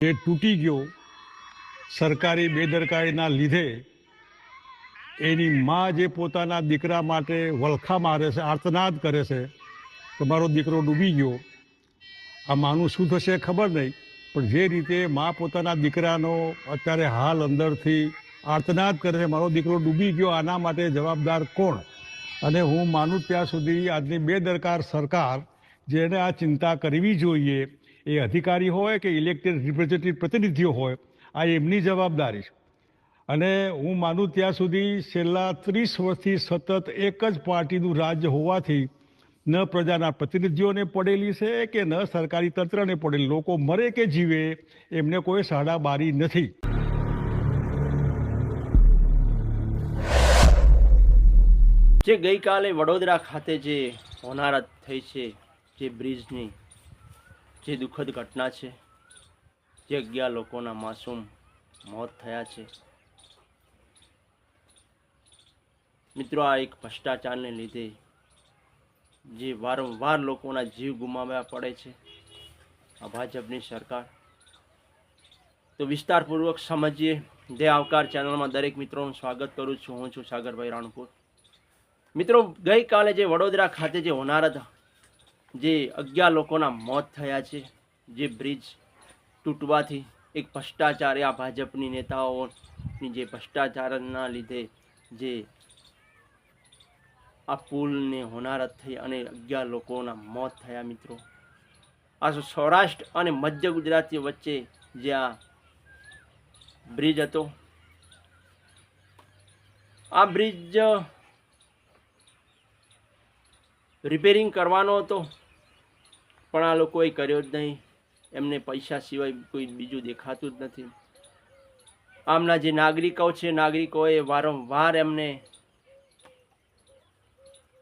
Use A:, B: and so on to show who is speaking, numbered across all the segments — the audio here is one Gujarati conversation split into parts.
A: જે તૂટી ગયો સરકારી બેદરકારીના લીધે. એની મા જે પોતાના દીકરા માટે વલખા મારે છે, આર્તનાદ કરે છે કે મારો દીકરો ડૂબી ગયો. આ માનું શું થશે ખબર નહીં, પણ જે રીતે મા પોતાના દીકરાનો અત્યારે હાલ અંદરથી આર્તનાદ કરે છે, મારો દીકરો ડૂબી ગયો, આના માટે જવાબદાર કોણ? અને હું માનું ત્યાં સુધી આજની બેદરકાર સરકાર જેને આ ચિંતા કરવી જોઈએ એ અધિકારી હોય કે ઇલેક્ટેડ રિપ્રેઝેન્ટેટિવ પ્રતિનિધિઓ હોય, આ એમની જવાબદારી છે. અને હું માનું ત્યાં સુધી છેલ્લા ત્રીસ વર્ષથી સતત એક જ પાર્ટીનું રાજ્ય હોવાથી ન પ્રજાના પ્રતિનિધિઓને પડેલી છે કે ન સરકારી તંત્રને પડેલી. લોકો મરે કે જીવે એમને કોઈ સાડા બારી નથી.
B: જે ગઈકાલે વડોદરા ખાતે જે હોનારત થઈ છે, જે બ્રિજની જે દુઃખદ ઘટના છે, જે અગિયાર લોકોના માસૂમ મોત થયા છે. મિત્રો, આ એક ભ્રષ્ટાચારને લીધે જે વારંવાર લોકોના જીવ ગુમાવ્યા પડે છે, આ ભાજપની સરકાર. તો વિસ્તારપૂર્વક સમજીએ, જે આવકાર ચેનલમાં દરેક મિત્રોનું સ્વાગત કરું છું. હું છું સાગરભાઈ રાણપુર. મિત્રો, ગઈકાલે જે વડોદરા ખાતે જે હોનારત જે અગિયાર લોકોના મોત થયા છે, જે બ્રિજ તૂટવાથી એક ભ્રષ્ટાચાર આ ભાજપની નેતાઓની જે ભ્રષ્ટાચારના લીધે જે આ પુલને હોનારત થઈ અને અગિયાર લોકોના મોત થયા મિત્રો. આ સૌરાષ્ટ્ર અને મધ્ય ગુજરાતી વચ્ચે જે આ બ્રિજ હતો, આ બ્રિજ રિપેરિંગ કરવાનો હતો. પણ આ લોકોએ કર્યો જ નહીં. એમને પૈસા સિવાય કોઈ બીજું દેખાતું જ નથી. આમના જે નાગરિકો છે, નાગરિકોએ વારંવાર એમને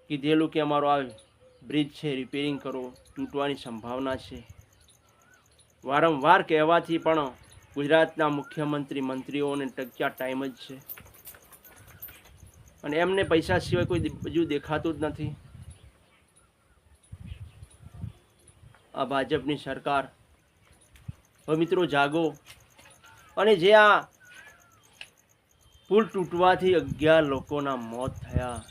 B: કીધેલું કે અમારો આ બ્રિજ છે રિપેરિંગ કરો, તૂટવાની સંભાવના છે. વારંવાર કહેવાથી પણ ગુજરાતના મુખ્યમંત્રી મંત્રીઓને ટક્યા ટાઈમ જ છે. અને એમને પૈસા સિવાય કોઈ બીજું દેખાતું જ નથી. આ ભાજપની સરકાર. હવે મિત્રો જાગો. અને જે આ પુલ તૂટવાથી અગિયાર લોકોના મોત થયા.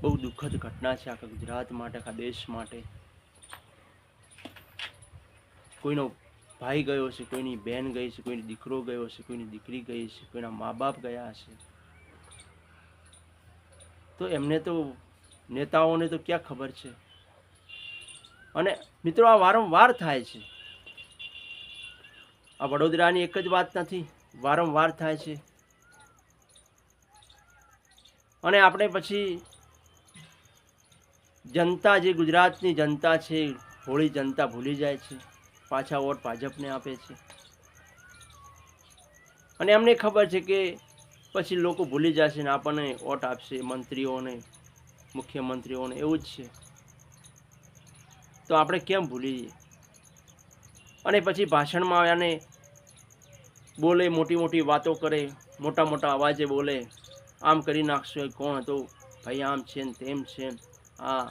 B: બહુ દુઃખદ ઘટના છે આખા ગુજરાત માટે, આખા દેશ માટે. કોઈનો ભાઈ ગયો છે, કોઈની બહેન ગઈ છે, કોઈની દીકરો ગયો છે, કોઈની દીકરી ગઈ છે, કોઈના મા બાપ ગયા હશે તો એમને તો નેતાઓને તો ક્યાં ખબર છે? અને મિત્રો, આ વારંવાર થાય છે. આ વડોદરાની એક જ વાત નથી, વારંવાર થાય છે. અને આપણે પછી જનતા, જે ગુજરાતની જનતા છે, હોળી જનતા ભૂલી જાય છે, પાછા વોટ ભાજપને આપે છે. અને એમને ખબર છે કે પછી લોકો ભૂલી જશે ને આપણને વોટ આપશે મંત્રીઓને, મુખ્યમંત્રીઓને, એવું જ છે. તો આપણે કેમ ભૂલી જઈએ? અને પછી ભાષણમાં આવ્યાને બોલે, મોટી મોટી વાતો કરે, મોટા મોટા અવાજે બોલે, આમ કરી નાખશો એ કોણ હતો? ભાઈ આમ છે ને તેમ છે આ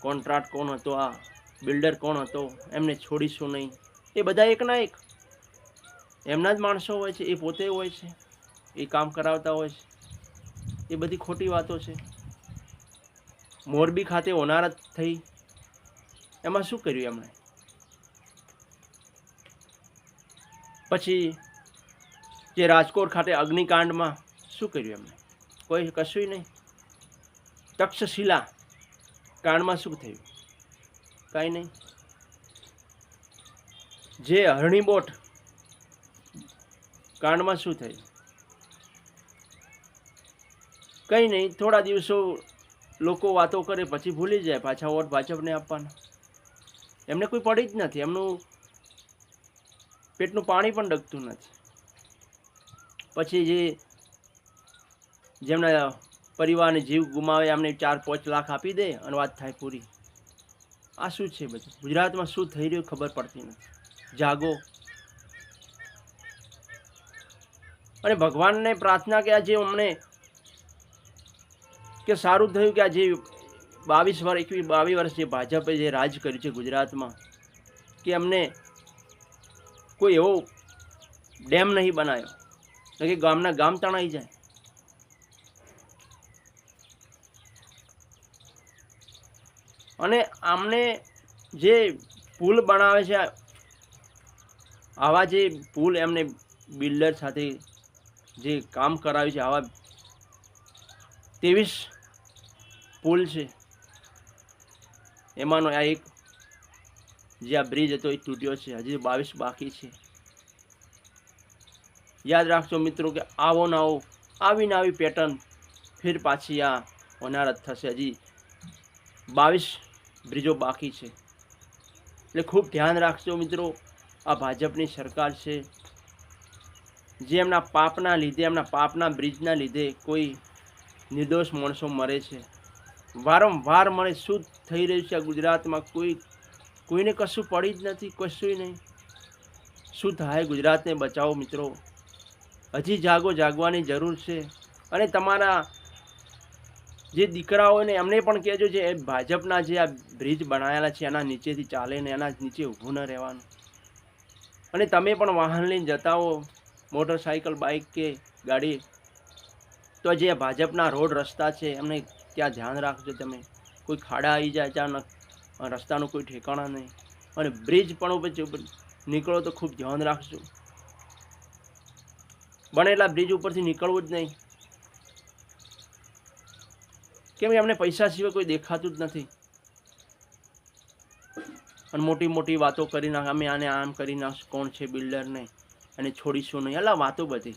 B: કોન્ટ્રાક્ટ કોણ હતો? આ બિલ્ડર કોણ હતો? એમને છોડીશું નહીં. એ બધા એકના એક. એમના જ માણસો હોય છે, એ પોતે હોય છે, એ કામ કરાવતા હોય છે. એ બધી ખોટી વાતો છે. મોરબી ખાતે ઓનારત થઈ. એમાં શું કર્યું એમણે? પછી જે રાજકોટ ખાતે અગ્નિકાંડમાં શું કર્યું એમણે? કોઈ કશું નહીં. તક્ષશિલા કાંડમાં શું થયું? કાંઈ નહીં. જે હરણીબોટ કાંડમાં શું થયું? કંઈ નહીં. થોડા દિવસો લોકો વાતો કરે, પછી ભૂલી જાય. પાછા વોટ ભાજપને આપવાના. એમને કોઈ પડી જ નથી. એમનું પેટનું પાણી પણ ડગતું નથી. પછી જે જેમના પરિવારને જીવ ગુમાવે, એમને ચાર પાંચ લાખ આપી દે અને વાત થાય પૂરી. આ શું છે બધું? ગુજરાતમાં શું થઈ રહ્યું ખબર પડતી નથી. જાગો. અને ભગવાનને પ્રાર્થના કે આ જે અમને કે સારું થયું કે આ જે બાવીસ વર્ષ એકવીસ, બાવીસ વર્ષ જે ભાજપે જે રાજ કર્યું છે ગુજરાતમાં, કે અમને કોઈ એવો ડેમ નહીં બનાવ્યો કે ગામના ગામ તણાઈ જાય. અને આમને જે પુલ બનાવે છે, આવા જે પુલ એમને બિલ્ડર સાથે જે કામ કરાવ્યું છે, આવા ત્રેવીસ પુલ છે. એમાંનો આ એક જે આ બ્રિજ હતો, એ તૂટ્યો છે. હજી બાવીસ બાકી છે. યાદ રાખજો મિત્રો કે આવો ને આવો, આવીને આવી પેટર્ન ફેર પાછી આ અનારત થશે. હજી બાવીસ બ્રિજો બાકી છે. એટલે ખૂબ ધ્યાન રાખજો મિત્રો, આ ભાજપની સરકાર છે. જે એમના પાપના લીધે, એમના પાપના બ્રિજના લીધે કોઈ નિર્દોષ માણસો મરે છે. વારંવાર મને શું થઈ રહ્યું છે આ ગુજરાતમાં કોઈ, કોઈને કશું પડી જ નથી, કશું નહીં. શું થાય ગુજરાતને બચાવો મિત્રો. હજી જાગો, જાગવાની જરૂર છે. અને તમારા જે દીકરાઓને એમને પણ કહેજો જે ભાજપના જે આ બ્રિજ બનાવેલા છે, એના નીચેથી ચાલે ને એના નીચે ઊભું ન રહેવાનું. અને તમે પણ વાહન લઈને જતા હો મોટરસાઇકલ બાઇક કે ગાડી. તો જે ભાજપના રોડ રસ્તા છે, એમને ત્યાં ધ્યાન રાખજો તમે. કોઈ ખાડા આવી જાય અચાનક રસ્તાનું કોઈ ઠેકાણા નહીં. અને બ્રિજ પણ ઉપર નીકળો તો ખૂબ ધ્યાન રાખજો. એટલા બ્રિજ ઉપરથી નીકળવું જ નહીં. કેમ કે અમને પૈસા સિવાય કોઈ દેખાતું જ નથી. અને મોટી મોટી વાતો કરી નાખ, અમે આને આમ કરી નાખ કોણ છે બિલ્ડરને, અને છોડીશું નહીં. અલા વાતો બધી.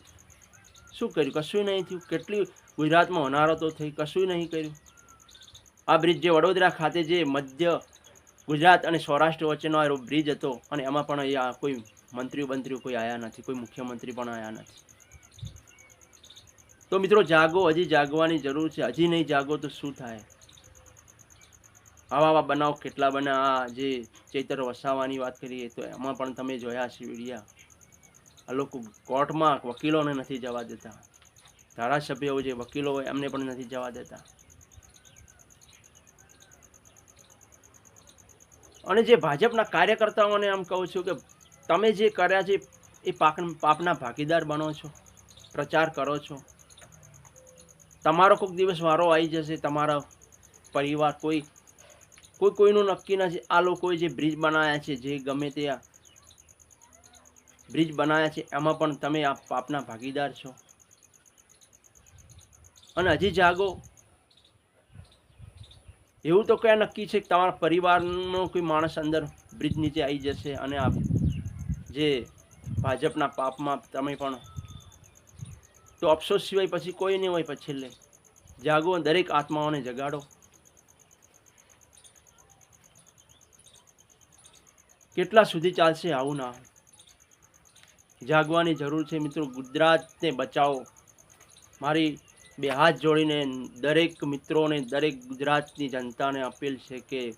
B: શું કર્યું? કશું નહીં થયું. કેટલી ગુજરાતમાં હોનારો તો થઈ કશું નહીં કર્યું. આ બ્રિજ જે વડોદરા ખાતે જે મધ્ય ગુજરાત અને સૌરાષ્ટ્ર વચ્ચેનો આ બ્રિજ હતો અને એમાં પણ એ કોઈ મંત્રીઓ બંત્રીઓ કોઈ આવ્યા નથી, કોઈ મુખ્યમંત્રી પણ આવ્યા નથી. તો મિત્રો જાગો, હજી જાગવાની જરૂર છે. હજી નહીં જાગો તો શું થાય? આવા આવા બનાવ કેટલા બને? આ જે ચૈતર વસાવાની વાત કરીએ તો એમાં પણ તમે જોયા છે વિડીયા. આ લોકો કોર્ટમાં વકીલોને નથી જવા દેતા. ધારાસભ્યો જે વકીલો હોય, એમને પણ નથી જવા દેતા. અને જે ભાજપના કાર્યકર્તાઓને એમ કહું છું કે તમે જે કર્યા છે, એ પાક પાપના ભાગીદાર બનો છો, પ્રચાર કરો છો. તમારો કોઈક દિવસ વારો આવી જશે, તમારા પરિવાર, કોઈ કોઈ કોઈનું નક્કી નથી. આ લોકોએ જે બ્રિજ બનાવ્યા છે, જે ગમે તે બ્રિજ બનાવ્યા છે, એમાં પણ તમે આ પાપના ભાગીદાર છો. અને હજી જાગો. એવું તો ક્યાં નક્કી છે કે તમારા પરિવારનો કોઈ માણસ અંદર બ્રિજ નીચે આવી જશે અને આ જે ભાજપના પાપમાં તમે પણ તો અફસોસ સિવાય પછી કોઈ નહીં હોય પછી છેલ્લે. જાગો દરેક આત્માઓને જગાડો. કેટલા સુધી ચાલશે આવું ના? જાગવાની જરૂર છે. મિત્રો, ગુજરાતને બચાવો. મારી બે હાથ જોડીને દરેક મિત્રોને, દરેક ગુજરાતની જનતાને અપીલ છે કે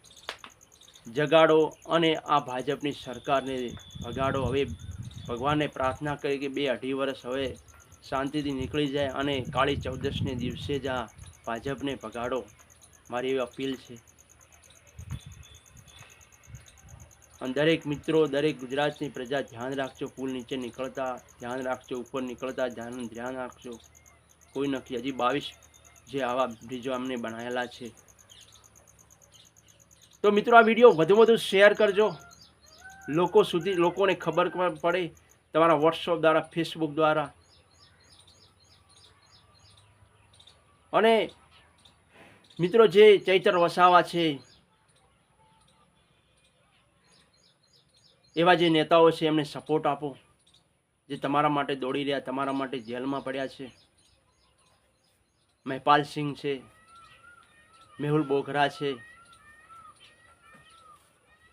B: જગાડો અને આ ભાજપની સરકારને ભગાડો. હવે ભગવાનને પ્રાર્થના કરી કે બે અઢી વર્ષ હવે શાંતિથી નીકળી જાય અને કાળી ચૌદશને દિવસે જ આ ભાજપને ભગાડો. મારી એવી અપીલ છે. અને દરેક મિત્રો, દરેક ગુજરાતની પ્રજા ધ્યાન રાખજો. પુલ નીચે નીકળતા ધ્યાન રાખજો, ઉપર નીકળતા ધ્યાન ધ્યાન રાખજો. કોઈ નથી. હજી બાવીસ જે આવા બ્રિજો અમને બનાવેલા છે. તો મિત્રો, આ વીડિયો વધુ વધુ શેર કરજો. લોકો સુધી, લોકોને ખબર પડે તમારા વોટ્સઅપ દ્વારા ફેસબુક દ્વારા. અને મિત્રો, જે ચૈતર વસાવા છે, એવા જે નેતાઓ છે, એમને સપોર્ટ આપો. જે તમારા માટે દોડી રહ્યા, તમારા માટે જેલમાં પડ્યા છે. મહેપાલ સિંહ છે, મેહુલ બોઘરા છે,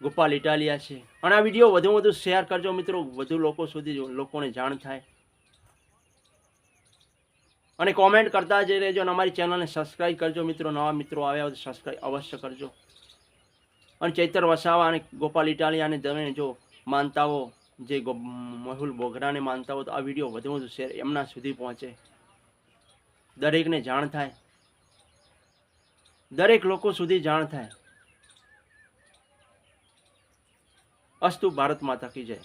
B: ગોપાલ ઇટાલિયા છે. અને આ વીડિયો વધુ વધુ શેર કરજો મિત્રો, વધુ લોકો સુધી લોકોને જાણ થાય. અને કોમેન્ટ કરતા જઈ રહેજો અને અમારી ચેનલને સબસ્ક્રાઈબ કરજો મિત્રો, નવા મિત્રો આવ્યા હોય તો સબસ્ક્રાઈબ અવશ્ય કરજો. અને ચૈતર વસાવા અને ગોપાલ ઇટાલિયાને તમે જો માનતા હો, જે મહુલ બોગરાને માનતા હો, તો આ વીડિયો વધુ વધુ શેર એમના સુધી પહોંચે. દરેકને જાણ થાય. દરેક લોકો સુધી જાણ થાય. અસ્તુ ભારત માતા કી જય.